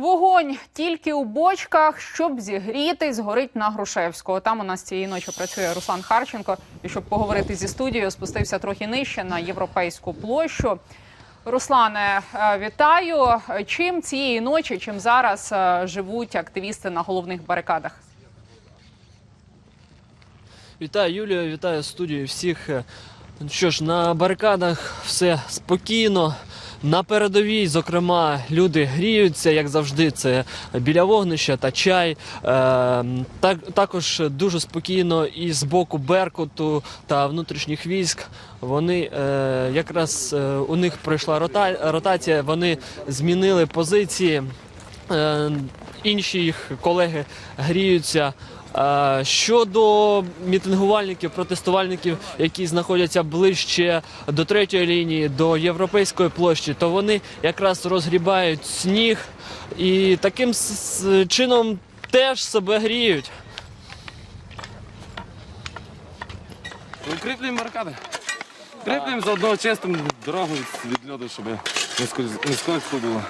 Вогонь тільки у бочках, щоб зігрітись, горить на Грушевського. Там у нас цієї ночі працює Руслан Харченко. І щоб поговорити зі студією, спустився трохи нижче на європейську площу. Руслане, е, вітаю. Чим цієї ночі, чим зараз е, живуть активісти на головних барикадах? Вітаю Юлію, вітаю студію всіх. Е, Що ж, на барикадах все спокійно. На передовій, зокрема, люди гріються, як завжди, це біля вогнища та чай. Е, так, також дуже спокійно і з боку Беркуту та внутрішніх військ. Вони е, якраз е, у них пройшла рота, ротація, вони змінили позиції. Інші їх колеги гріються. Е, Щодо мітингувальників, протестувальників, які знаходяться ближче до третьої лінії, до європейської площі, то вони якраз розгрібають сніг і таким чином теж себе гріють. Укріплюємо барикади. Укріплюємо заодно чистимо дорогу від- льоду, щоб не скольз- не скользко було.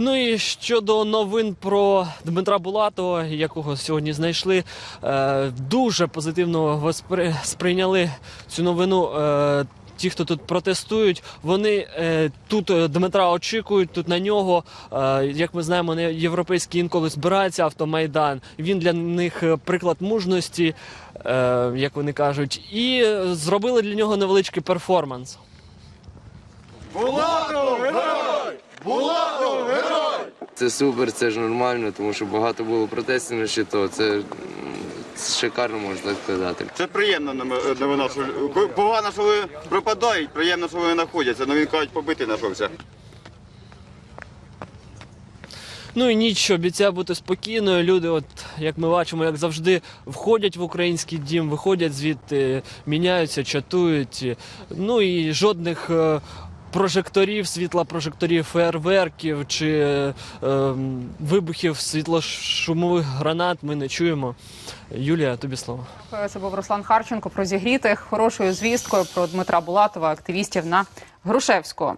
Ну і щодо новин про Дмитра Булатова, якого сьогодні знайшли, е, дуже позитивно сприйняли цю новину. Е, Ті, хто тут протестують, вони е, тут е, Дмитра очікують, тут на нього, е, як ми знаємо, не європейський інколи збирається автомайдан. Він для них приклад мужності, е, як вони кажуть, і зробили для нього невеличкий перформанс. Це супер, це ж нормально, тому що багато було протестів на щито. Це шикарно можна так сказати. Це приємна новина, що погано, що ви пропадають, приємно, що вони знаходяться. Ну він кажуть, побити знайшовся. Ну і ніч обіцяє бути спокійною. Люди, от як ми бачимо, як завжди, входять в український дім, виходять звідти, міняються, чатують. Ну і жодних. Прожекторів, світла прожекторів, фейерверків чи е, вибухів світлошумових гранат ми не чуємо. Юлія, тобі слово. Це був Руслан Харченко про зігрітих хорошою звісткою про Дмитра Булатова, активістів на Грушевського.